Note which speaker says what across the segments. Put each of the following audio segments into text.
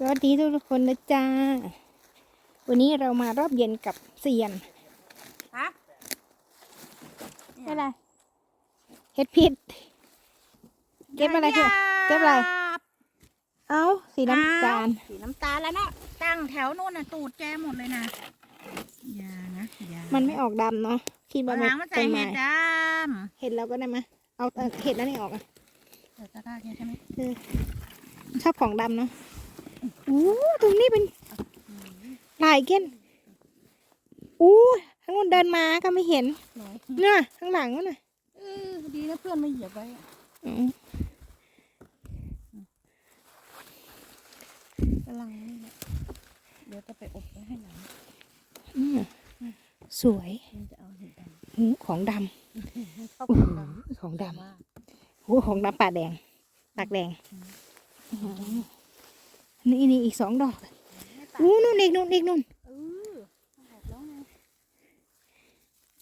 Speaker 1: สวัสดีทุกคนนะจ้าวันนี้เรามารอบเย็นกับเซียน
Speaker 2: ครับ
Speaker 1: อะไรเฮ็ดพิษเก็บอะไรเถอะเก็บอะไร เอ้าสีน้ำตาล
Speaker 2: สีน้ำตาลแล้วเนาะ ตั้งแถวนู่นน่ะ ตูดแกหมดเลยนะอย่านะอย่า
Speaker 1: มันไม่ออกดำเนาะคิด
Speaker 2: เอา
Speaker 1: ว่า
Speaker 2: หางมา
Speaker 1: ต้
Speaker 2: ใส่
Speaker 1: นไม้
Speaker 2: เห็ดด
Speaker 1: เห็ดเราก็ได้ไหมเอาเอาเห็ดนั่นนี่ออกอะำ
Speaker 2: ใส่ตะกร้าแกใช่ไหม
Speaker 1: ชอบของดำเนาะ อู้ตรงนี้เป็นลายเก้นอู้ทั้งคนเดินมาก็ไม่เห็น
Speaker 2: หน่อย
Speaker 1: น่ะข้างหลังนั่นน่ะ
Speaker 2: เออดีนะเพื่อนไม่เหยียบไว้อะ
Speaker 1: อืม
Speaker 2: กำลังนี่แหละเดี๋ยวจะไปอบไว้ให้หลัง
Speaker 1: อืมสวย
Speaker 2: มันจะเอาเห็ดด
Speaker 1: หูของดำำ
Speaker 2: ให้เข้า
Speaker 1: อู้
Speaker 2: กัน
Speaker 1: หูของดำ
Speaker 2: ว่า
Speaker 1: หูของดำปากแดงปากแดงอื้อหือ นี่นี่อีกสองดอก
Speaker 2: ให้ตัด
Speaker 1: อู้นู่นอีกนู่นอีกนู่น
Speaker 2: เออบอกแล้วไง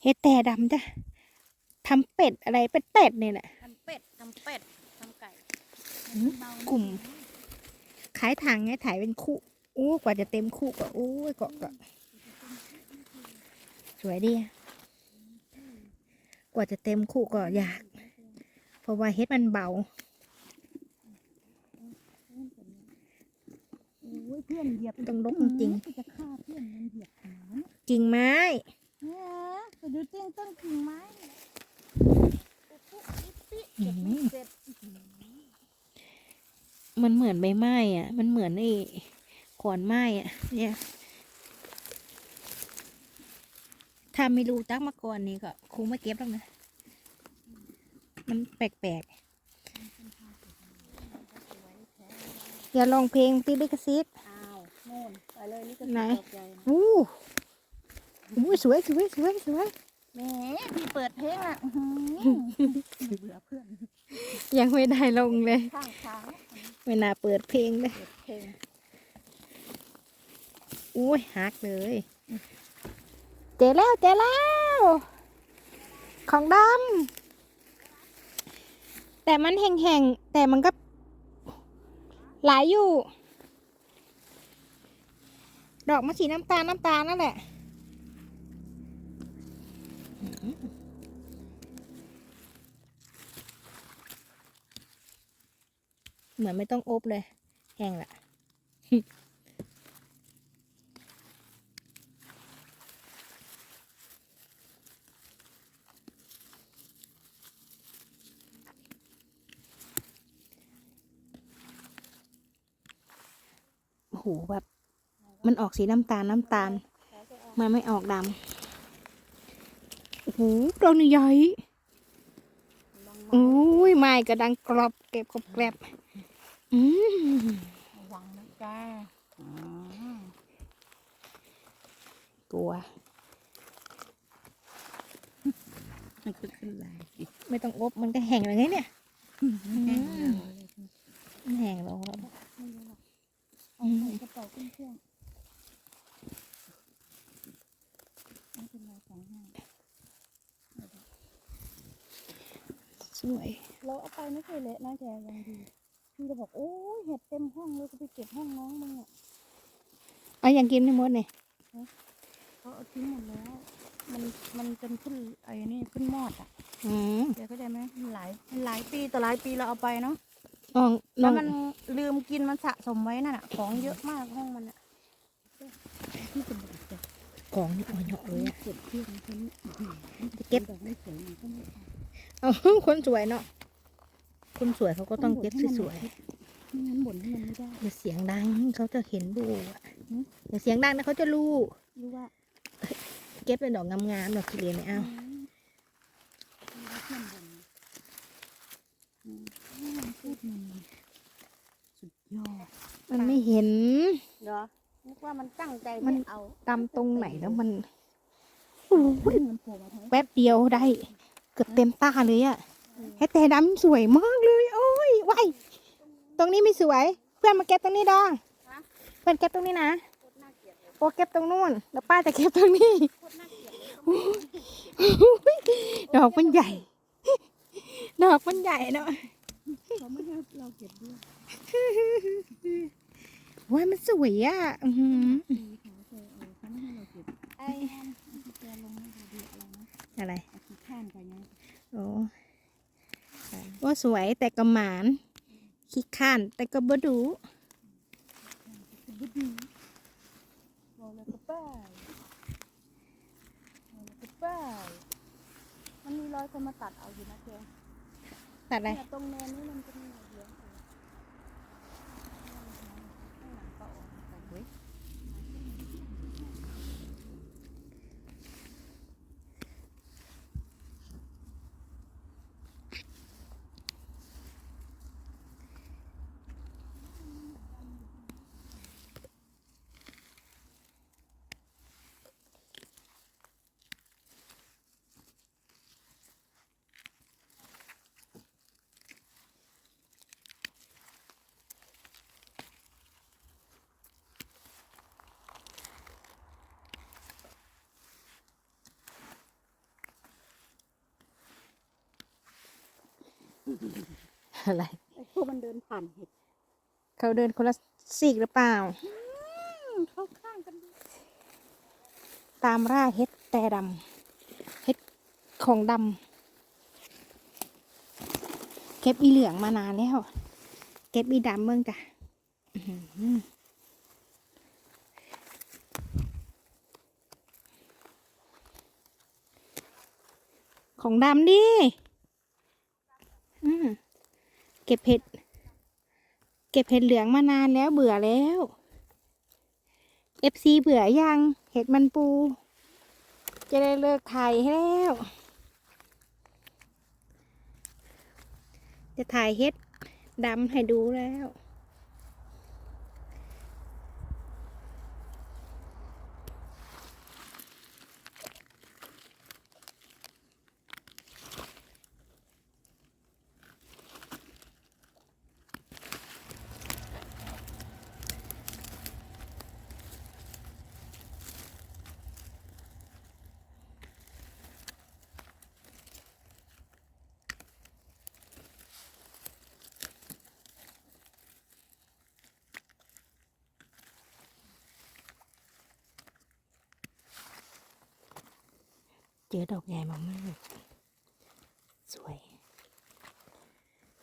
Speaker 1: เฮ็ดแต่ดำจ้ะทำเป็ดอะไรเป็ดเป็ดเนี่ยแหละ
Speaker 2: ทำเป็ดทำเป็ดทำไก่
Speaker 1: อืม
Speaker 2: เบานะ
Speaker 1: กลุ่ม ขายถังไงถ่ายเป็นคู่อู้กว่าจะเต็มคู่ก็อู้ยเกาะก็สวยดีอะกว่าจะเต็มคู่ก็ยาก เพราะว่าเฮ็ดมันเบา
Speaker 2: โอ้ย เพื่อนเหยียบ
Speaker 1: ต้องลบจริง
Speaker 2: จะฆ่าเพื่อนมันเหยียบขาเนี่ย
Speaker 1: ๆกิ่งไม้
Speaker 2: เนี่ยไปดูเตี้ยงต้นกิ่งไม้เนี่ย
Speaker 1: อื
Speaker 2: เก็บ
Speaker 1: ม
Speaker 2: ไม่เสร็จ
Speaker 1: มันเหมือนใบไม้อะ มันเหมือนไอ้ขอนไม้อะ เนี่ย ถ้าไม่รู้จักมาก่อนนี่ก็คงไม่เก็บแล้วนะ มันแปลกๆ อย่าลองเพลงติดลิขสิทธิ์
Speaker 2: อ้าวโน่นไปเลยนี่ก็
Speaker 1: ไหน
Speaker 2: ตกใจนะ
Speaker 1: อู้อู้สวยสวยสวยสวย
Speaker 2: แหมพี่เปิดเพลงละอื้อหือเบื่อเพื่อน
Speaker 1: ยังไม่ได้ลงเลย
Speaker 2: ข้างทาง
Speaker 1: ไม่น่าเปิดเพลงเลย
Speaker 2: เปิดเพลง
Speaker 1: อุ้ยหักเลย เจอแล้วเจอแล้ว ของดำแต่มันแห้งๆแต่มันก็ หลายอยู่ ดอกมะขีน้ำตาลน้ำตาลนั่นแหละเหมือนไม่ต้องอบเลย แห้งละ หแบบ มันออกสีน้ำตาลน้ำตาล มันไม่ออกดำโอ้โหดอกนี่ใหญ่โอ้ยไม้กระดังกรอบเก็บกรอบแกรบอืม
Speaker 2: ระวังนะจ้าอ๋อ
Speaker 1: กลัว
Speaker 2: มันคือขึ้นลาย
Speaker 1: ไม่ต้องอบมันก็แห้งเลยไงเนี่ย
Speaker 2: แห้งเลย
Speaker 1: มันแห้งแล้วแล้ว
Speaker 2: ไม่รู้หรอก เอาใส่กระเป๋าขึ้นเครื่องไม่เป็นไรของให้
Speaker 1: สวย
Speaker 2: เราเอาไปไม่เคยเละนะแกยังดีพี่จะบอกโอ้ยเห็ดเต็มห้องเลยก็ไปเก็บห้องน้องมึงอะ
Speaker 1: เอาอย่างกินให้หมดเนี่ย
Speaker 2: เขาเอาทิ้งหมดแล้ว มันมันจนขึ้นไอ้นี่ขึ้นมอดอะ
Speaker 1: อืม
Speaker 2: แกเข้าใจไหมมันหลายมันหลายปีต่อหลายปีเราเอาไปเนาะ
Speaker 1: น้องน้
Speaker 2: แล้
Speaker 1: อ
Speaker 2: ว
Speaker 1: ง
Speaker 2: มันลืมกินมันสะสมไว้นั่นอะ ของเยอะมากห้องมันอะที่จะบอกจะ
Speaker 1: ของนี่อ่อนเหยาะเลยอะ
Speaker 2: เก็บเพื่อนฉัน
Speaker 1: จะเก็บ
Speaker 2: ดอกไม่สวยมันก็ไม่เอา
Speaker 1: เอาคนสวยเนาะคนสวยเขาก็ต้องเก็บสวย
Speaker 2: ไม่งั้นบ่นให้มันไม่ได้
Speaker 1: ๆอย่าเสียงดังเขาจะเห็นดูอะ
Speaker 2: หืม
Speaker 1: อย่าเสียงดังนะเขาจะรู้
Speaker 2: รู้ว่า
Speaker 1: เก็บเป็นดอกงามๆดอกสีเหลืองไม่เอา
Speaker 2: มรู้ว่าเพื่อนบ่นอืมมัน พูดมันสุดยอด
Speaker 1: มันไม่เห็น
Speaker 2: เหรอนึกว่ามันตั้งใจ
Speaker 1: มัน
Speaker 2: ไม่เอา
Speaker 1: ตำตรงไหนแล้วมันโอ้ย
Speaker 2: มันโผล่มาทั้ง
Speaker 1: แป๊บเดียวได้ เกือบเต็มตาเลยอะเฮ็ดแต่ดำสวยมากเลย โอ้ยว้ายตรงนี้ไม่สวย เพื่อนมาเก็บตรงนี้ดองเพื่อนเก็บตรงนี้นะ
Speaker 2: โคตรน่าเกลียดเลย
Speaker 1: โอ้เก็บตรงนู้นแล้วป้าจะเก็บตรงนี้
Speaker 2: โคตรน่าเกลียดเลย
Speaker 1: ดอกมันใหญ่ ดอกมันใหญ่เนาะ
Speaker 2: เขาไม่ให้เราเก็บด้วย
Speaker 1: ว้ายมันสวยอะอือหือ
Speaker 2: สีขาจอเออเขาไม่ให้เราเก็บไอ้ที่แกลงให้ดูอะไรนะ
Speaker 1: อะไร
Speaker 2: เอาขี้ข้านไปนะ
Speaker 1: โอ้ว่าสวยแต่กระหมานขี้ข้านแต่ก็บ่ดู
Speaker 2: จะบึ้ดีรอแล้วก็ป้ายรอแล้วก็ป้ายมันมีรอยคนมาตัดเอาอยู่นะแก
Speaker 1: ตัดอะไร
Speaker 2: ตรงแนินนี้มันจะมีเยอะเลยข้างหลังก็ออกมาแต่เว้ย
Speaker 1: อะไร
Speaker 2: ไอ้พวกมันเดินผ่านเห็ด
Speaker 1: เขาเดินคนละซีกหรือเปล่า
Speaker 2: อืมเข้าข้างกันดิ
Speaker 1: ตามร่าเฮ็ดแต่ดำเฮ็ดของดำเก็บอีเหลืองมานานแล้ว เก็บอีดำเบิ่งจ้ะอื้อหือของดำดิอืม เก็บเห็ด เก็บเห็ดเหลืองมานานแล้วเบื่อแล้วเอฟซีเบื่อยังเห็ดมันปู จะได้เลิกถ่ายให้แล้ว จะถ่ายเห็ดดำให้ดูแล้ว เจอดอกใหญ่มากๆสวย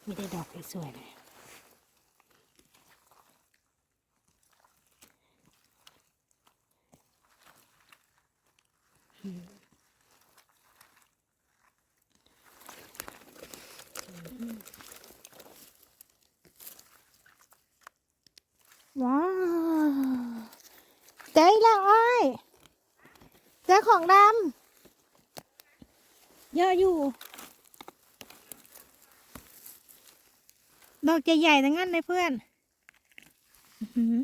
Speaker 1: ไม่ได้ดอกสวยๆเลยว้าวเจ๊แล้วอ้อยเจอของดำ เยอะอยู่ ดอกใหญ่ๆทั้งนั้นเลยเพื่อนอื้อหือ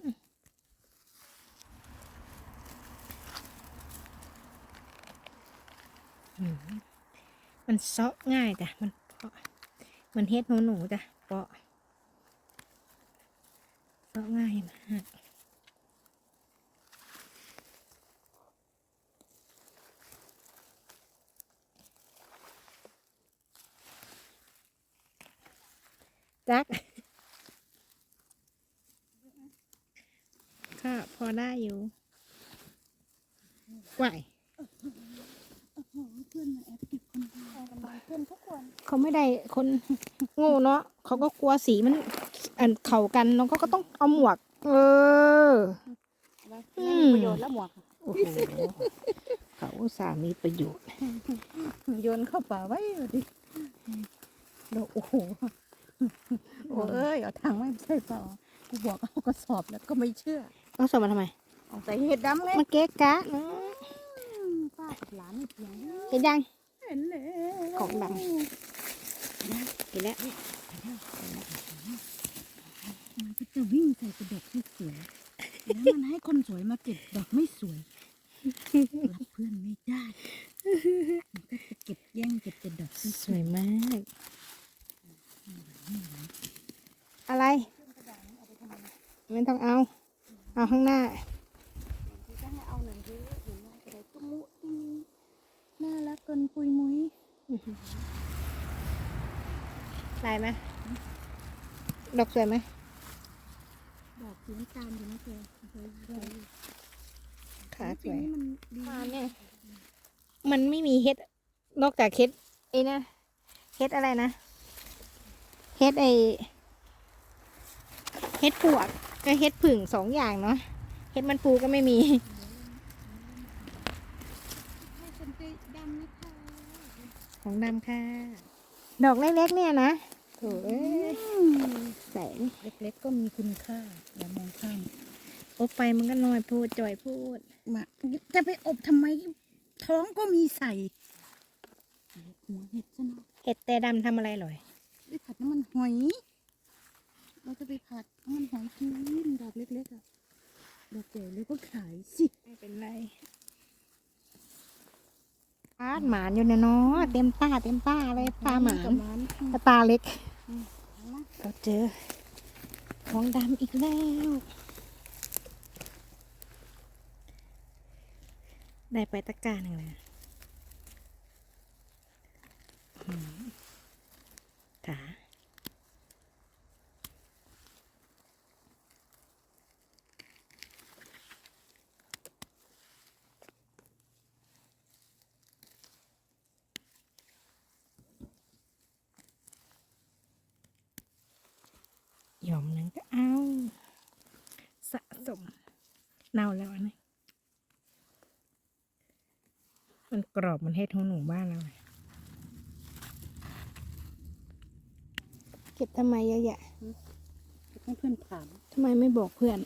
Speaker 1: อื้อหือมันเซาะง่ายจ้ะ มันเปาะมันเฮ็ดหนูหนูๆจ้ะ เปาะเซาะง่ายมาก จักก็พอได้อยู่ไหว
Speaker 2: เพื่อนมาแอบเก็บคนเดียวกันมาเพื่อนทุกคน
Speaker 1: เขาไม่ได้คนโง่เนาะเขาก็กลัวสีมันอันเข่ากันแล้วก็ก็ต้องเอาหมวก เออ
Speaker 2: อะไร
Speaker 1: อื
Speaker 2: ไม่
Speaker 1: ม
Speaker 2: มีประโยชน์แล้วหมวก
Speaker 1: โอ้โหเขาอุตส่าห์มีประโยชน์
Speaker 2: โยนเข้าป่าไว้ดิแล้วโอ้โห โอ้เอ้ยเอาทางไม่ใช่เปล่ากูบอกเอากระสอบแล้วก็ไม่เชื่อ
Speaker 1: เอาสอบมาทำไม
Speaker 2: เอาใส่เห็ดดำไง
Speaker 1: มาเก๊กกะอืม
Speaker 2: ป้ากับหลานนี่เพียง
Speaker 1: เห็นยัง
Speaker 2: เห็นเลย
Speaker 1: ของดเห็นแล้ว
Speaker 2: มันก็จะวิ่งใส่กระดกที่สวยแล้วมันให้คนสวยมาเก็บดอกไม่สวยรับเพื่อนไม่ได้มันก็จะเก็บแย่งเก็บแต่ดอกที่
Speaker 1: สวยมาก อะไร ไม่ต้องเอา เอาข้างหน้า
Speaker 2: จะให้เอาหนึ่งทีเห็นว่าอะไรตุ้มุติ้งน่ารักเกินปุยมุ้ย
Speaker 1: ลายไหมดอกสวยไหม
Speaker 2: ดอกสีน้ำตาลอยู่นะเธอเคยเคย
Speaker 1: ขาส
Speaker 2: ปี
Speaker 1: วย
Speaker 2: นี้มันดี
Speaker 1: มาเนี่ย มันไม่มีเฮ็ด นอกจากเฮ็ดไอ้นะเฮ็ดอะไรนะ เฮ็ดไอเฮ็ดปวกก็ เฮ็ดผึ่งสองอย่างเนาะเฮ็ดมันปูก็ไม่มี
Speaker 2: ให้คนใจดำนะคะ
Speaker 1: ของดำค่ะ ดอกเล็กๆเนี่ยนะโถ่เอ้ยใส่นี่
Speaker 2: เล็กๆก็มีคุณค่าอย่ามองข้าม
Speaker 1: อบไปมันก็น้อยพูดจ่อยพูด
Speaker 2: มาจะไปอบทำไม ท้องก็มีใส่หัวเห็ดซะหน่อย
Speaker 1: เห็ดแต่ดำทำอะไรหรอย
Speaker 2: ไปผัดน้ำมันหอย เราจะไปผัดน้ำ มันหอยกินดอกเล็กๆอะดอกใหญ่เลยก็ขายสิ
Speaker 1: ไม่เป็นไรปาดหมานอยู่เนี่ยเนาะเต็มตาเต็มตาเลยตาหมาน
Speaker 2: กับหมาน
Speaker 1: แต่ตาเล็ก
Speaker 2: เอามา
Speaker 1: เราเจอของดำอีกแล้วได้ไปตะกร้าหนึ่งเลยอืมขา หย่อมหนึงก็เอาสะสมเน่าแล้วอันนี้มันกรอบมันเฮ็ดของหนูบ้านเราเลยเก็บทำไมเยอะแยะ
Speaker 2: ให้เพื่อนถาม
Speaker 1: ทำไมไม่บอกเพื่อน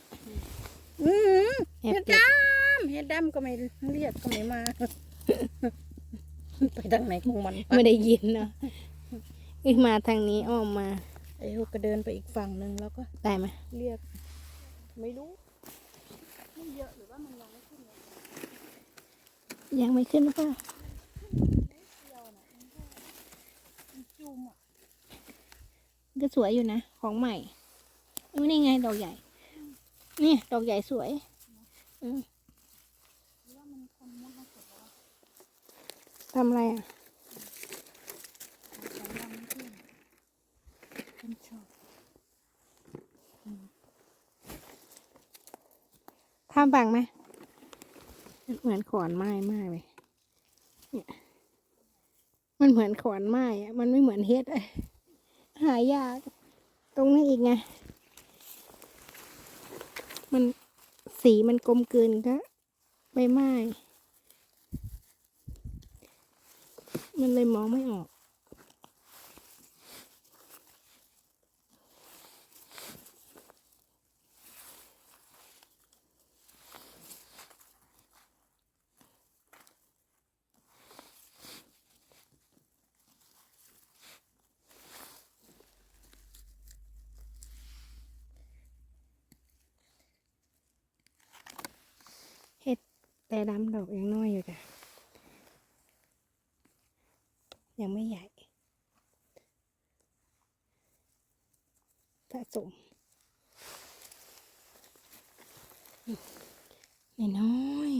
Speaker 2: อืม
Speaker 1: แอบ
Speaker 2: เห็ด
Speaker 1: เก็บ
Speaker 2: ดำเห็ดดำก็ไม่เรียกก็ไม่มา ไปทางไหนของมันวะ
Speaker 1: ไม่ได้ยินเนาะอีกมาทางนี้อ้อมมา
Speaker 2: ไอ้เขาก็เดินไปอีกฝั่งหนึ่งแล้วก็
Speaker 1: ได้ไหม
Speaker 2: เรียก ไม่รู้มันเยอะหรือว่ามันยังไม่ขึ้นเลย
Speaker 1: ยังไม่ขึ้นหรือเปล่า
Speaker 2: มันจุ่มอะ
Speaker 1: ก็สวยอยู่นะ ของใหม่อุ๊ยนี่ไงดอกใหญ่ นี่ดอกใหญ่สวยอืม
Speaker 2: หรือว่ามันทำมันมาเสร็จแล้ว
Speaker 1: ทำอะไรอะ
Speaker 2: สองวันไม่ขึ้นเป็นชอบ
Speaker 1: ทำบังไหมเหมือนขอนไม้มากเลยเนี่ย มันเหมือนขอนไม้อะมันไม่เหมือนเฮ็ดอะหายาก ตรงนี้อีกไง มันสีมันกลมกลืนก็ใบไม้ มันเลยมองไม่ออก แต่ดำดอกยังน้อยอยู่จ้ะยังไม่ใหญ่สะสมนี่น้อย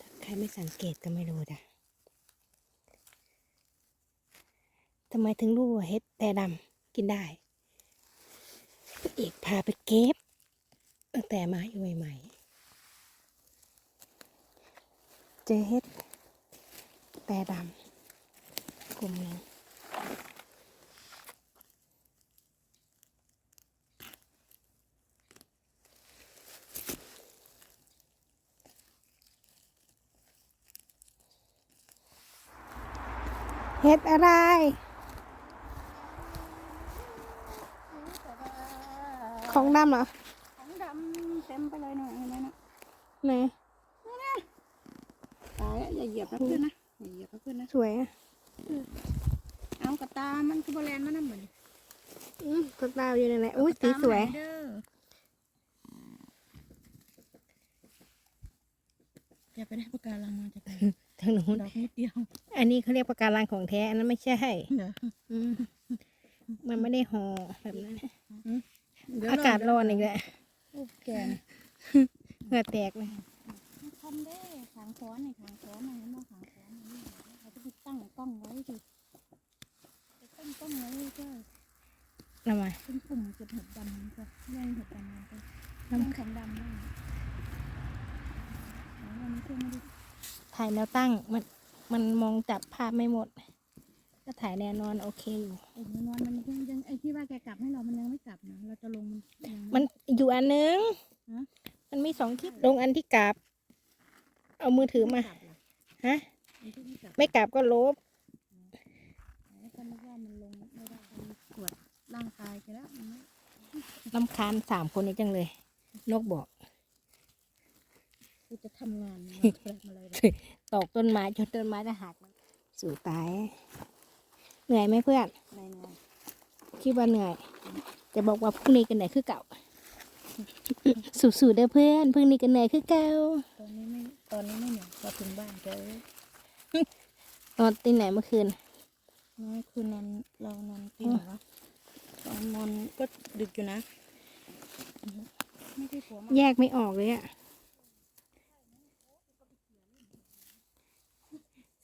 Speaker 1: ถ้าใครไม่สังเกตก็ไม่รู้จ้ะทำไมถึงรู้ว่าเห็ดแต่ดำกินได้พี่เอกพาไปเก็บตั้งแต่มาอยู่ใหม่ๆ เจอเห็ด แต่ดำกลุ่มหนึงเห็ดอะไรของดำเหรอ
Speaker 2: ของดำเต็มไปเลยหน่อยเห็นไหมนะ
Speaker 1: ไหน
Speaker 2: ตาย แล้วอย่าเหยียบนะเพื่อนนะอย่าเหยียบนะเพื่อนนะ
Speaker 1: สวยอะ
Speaker 2: เอากระตา มันคือโบแลนมันนั่นเหมือน
Speaker 1: อืมกระตาวอยู่นั่นแหละอุ้ยสีสวย
Speaker 2: เด้ออย่าไปได้ปากการังมาจากไหน
Speaker 1: ทางนู้น
Speaker 2: ดอกนิดเดียว
Speaker 1: อันนี้เขาเรียกปะการังของแท้ อันนั้นไม่ใช่
Speaker 2: เดี๋ยว
Speaker 1: อืมมันไม่ได้ห่อแบบนั้น
Speaker 2: เดี๋ยว
Speaker 1: อากาศร้อนอีกแล้ว
Speaker 2: ลูกแกง
Speaker 1: เหงื่อแตกเลย
Speaker 2: ทำได้ ขางซ้อนในขางซ้อนในนั้นมาขางซ้อนนี่เขาจะไปตั้งกล้องไว้ดิไปตั้งกล้องไว้ก็
Speaker 1: ทำไม
Speaker 2: เป็นกลุ่มเก็บเห็ดดำก็แย่งเห็ดดำกันไป
Speaker 1: น้ำ
Speaker 2: แย่งของดำบ้างอ๋อวันนี้เพื่อนไม่ได้
Speaker 1: ถ่ายแนวตั้งมันมันมองจับภาพไม่หมด ก็ถ่ายแนวนอนโอเคอยู่
Speaker 2: โอ้โหนอนมันยังยังไอ้ที่ว่าแกกลับให้เรามันยังไม่กลับนะเราจะลงมันยัง
Speaker 1: มันอยู่อันนึง
Speaker 2: ฮะ
Speaker 1: มันมีสองคลิปลงอันที่กราบ เอามือถือมา
Speaker 2: ไกลับเหรอ
Speaker 1: ฮะ
Speaker 2: มันที่ไม่กลับ
Speaker 1: ไม่กราบก็ลบ
Speaker 2: แล้วก็นึกว่ามันลงไม่ได้มันตรวจร่างกายแกแล้วมันไม่
Speaker 1: ลำคาญสามคนนี้จังเลย นกบอก
Speaker 2: กูจะทำงานมาแปลกมาเลย
Speaker 1: ตอกต้นไม้จนต้นไม้จะหักสู่ตาย เหนื่อยไหมเพื่อน
Speaker 2: ในใน
Speaker 1: คิดว่าเหนื่อย จะบอกว่าพรุ่งนี้กันเหนื่อยคือเก่า สู้ๆเด้อเพื่อนพรุ่งนี้กันเหนื่อยคือเก่า
Speaker 2: ตอนนี้ไม่ตอนนี้ไม่เหนื่อยพอถึงบ้านแกเอ้ย
Speaker 1: นอนตีไหนเมื่อคืน
Speaker 2: น้อยคืนนอนเรานอนตีไหนวะตอนนอนก็ดึกอยู่นะไม่ได้ผัวมา
Speaker 1: แยกไม่ออกเลยอะ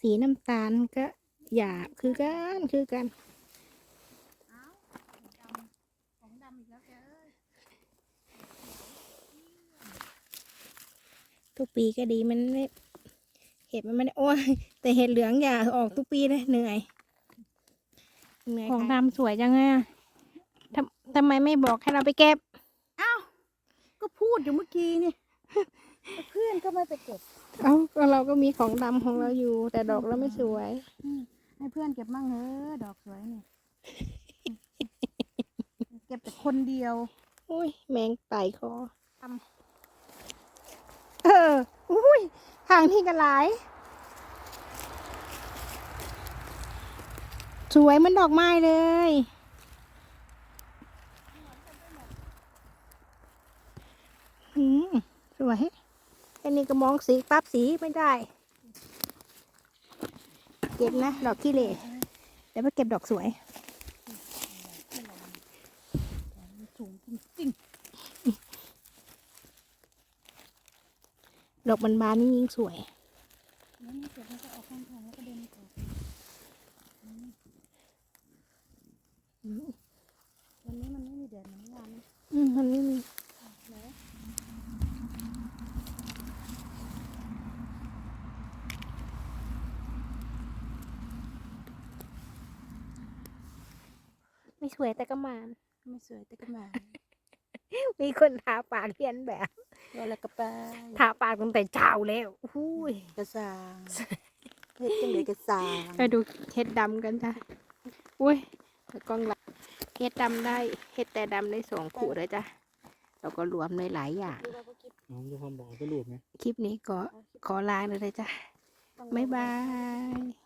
Speaker 1: สีน้ำตาลก็หยาบคือกันคือกัน
Speaker 2: ของดำอีกแล้วแกเอ้ย
Speaker 1: ทุกปีก็ดีมันไม่เห็ดมันไม่ได้โอ้ยแต่เห็ดเหลืองอย่าออกทุกปีเลยเหนื่อยเหนื่อยของดำสวยจังอะทำทำไมไม่บอกให้เราไปเก็บ
Speaker 2: อ้าว ก็พูดอยู่เมื่อกี้นี่แต่เพื่อนก็ไม่ไปเก็บ
Speaker 1: เอ้าก็เราก็มีของดำของเราอยู่ แต่ดอกเราไม่สวย
Speaker 2: อืมให้เพื่อนเก็บมั่งเถอะดอกสวยนี่ เก็บแต่คนเดียว
Speaker 1: อุ้ยแมงไต่คอทำ เออ อุ้ยทางที่กันหลาย สวยเหมันดอกไม้เลยหืม สวยอันนี้ก็มองสีปั๊บสีไม่ได้ เก็บนะ ดอกขี้เหร่เดี๋ยวไปเก็บดอกสวย
Speaker 2: มันสูงจริง
Speaker 1: ด อกมันบานนี่ยิ่งสวย
Speaker 2: ๆแล้วนี่เก็บแล้วก็ออกข้างทางแล้วก็เดินออกวันนี้มันไม่มีแดดเหมือนเมื่อวานนะ
Speaker 1: อืมมันไม่มี
Speaker 2: ไหน
Speaker 1: ไม่สวยแต่ก็มาน
Speaker 2: ไม่สวยแต่ก็มา
Speaker 1: มีคนทาปากเรียนแบบ
Speaker 2: เราละกระไป
Speaker 1: ทาปากตั้งแต่เช้าแล้วอุ้ย
Speaker 2: กระซางเฮ็ดจังเลยกระซาง
Speaker 1: ไปดูเห็ดดำกันจ้ะอุ้ยกล้องหลังเห็ดดำได้เห็ดแต่ดำได้สองขู่เลยจ้ะเราก็รวมเลยหลายอย่าง
Speaker 2: ดูว่าเขาคิด
Speaker 3: น้องจะความบอกเอาไปรูปไหม
Speaker 1: คลิปนี้ก็ขอลาเลยนะจ้ะ
Speaker 2: ต้อง
Speaker 1: บ๊ายบาย